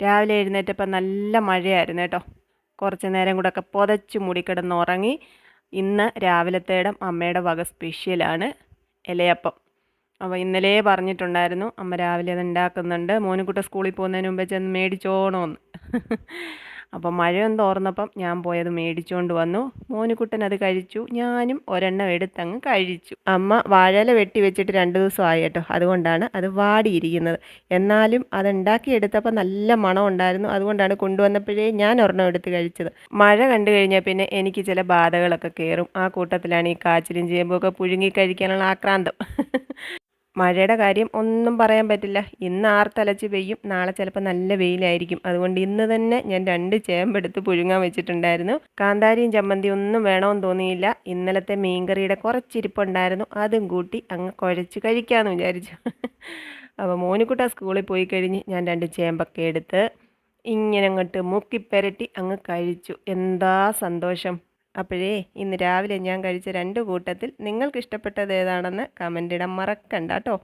രാവിലെ എഴുന്നേറ്റപ്പോൾ നല്ല മഴയായിരുന്നു കേട്ടോ. കുറച്ച് നേരം കൂടെ ഒക്കെ പുതച്ച് മൂടിക്കിടന്ന് ഉറങ്ങി ഇന്ന് രാവിലത്തേടം അമ്മയുടെ വക സ്പെഷ്യലാണ് ഇലയപ്പം. അപ്പോൾ ഇന്നലെ പറഞ്ഞിട്ടുണ്ടായിരുന്നു അമ്മ രാവിലെ അത് ഉണ്ടാക്കുന്നുണ്ട് മോനുകുട്ട സ്കൂളിൽ പോകുന്നതിന് മുമ്പേ ചെന്ന് മേടിച്ചോണമെന്ന് അപ്പോൾ മഴയൊന്നും തോർന്നപ്പം ഞാൻ പോയത് മേടിച്ചുകൊണ്ട് വന്നു. മോനുകുട്ടൻ അത് കഴിച്ചു. ഞാനും ഒരെണ്ണം എടുത്തങ്ങ് കഴിച്ചു. അമ്മ വാഴയില വെട്ടി വെച്ചിട്ട് രണ്ട് ദിവസം ആയിട്ടോ അതുകൊണ്ടാണ് അത് വാടിയിരിക്കുന്നത്. എന്നാലും അത് ഉണ്ടാക്കിയെടുത്തപ്പോൾ നല്ല മണം ഉണ്ടായിരുന്നു. അതുകൊണ്ടാണ് കൊണ്ടുവന്നപ്പോഴേ ഞാൻ ഒരെണ്ണം എടുത്ത് കഴിച്ചത്. മഴ കണ്ടു കഴിഞ്ഞാൽ പിന്നെ എനിക്ക് ചില ബാധകളൊക്കെ കയറും. ആ കൂട്ടത്തിലാണ് ഈ കാച്ചിലും ചേമ്പും പുഴുങ്ങി കഴിക്കാനുള്ള ആക്രാന്തം. മഴയുടെ കാര്യം ഒന്നും പറയാൻ പറ്റില്ല. ഇന്ന് ആർത്തലച്ച് പെയ്യും. നാളെ ചിലപ്പോൾ നല്ല വെയിലായിരിക്കും. അതുകൊണ്ട് ഇന്ന് തന്നെ ഞാൻ രണ്ട് ചേമ്പെടുത്ത് പുഴുങ്ങാൻ വെച്ചിട്ടുണ്ടായിരുന്നു. കാന്താരിയും ചമ്മന്തി ഒന്നും വേണമെന്ന് തോന്നിയില്ല. ഇന്നലത്തെ മീൻകറിയുടെ കുറച്ചിരിപ്പുണ്ടായിരുന്നു. അതും കൂട്ടി അങ്ങ് കുഴച്ച് കഴിക്കാമെന്ന് വിചാരിച്ചു. അപ്പോൾ മോനിക്കുട്ട സ്കൂളിൽ പോയി കഴിഞ്ഞ് ഞാൻ രണ്ട് ചേമ്പൊക്കെ എടുത്ത് ഇങ്ങനെ അങ്ങോട്ട് മുക്കിപ്പെരട്ടി അങ്ങ് കഴിച്ചു. എന്താ സന്തോഷം. അപ്പോഴേ ഇന്ന് രാവിലെ ഞാൻ കഴിച്ച രണ്ട് കൂട്ടത്തിൽ നിങ്ങൾക്ക് ഇഷ്ടപ്പെട്ടത് ഏതാണെന്ന് കമന്റ് ഇടാൻ മറക്കണ്ട കേട്ടോ.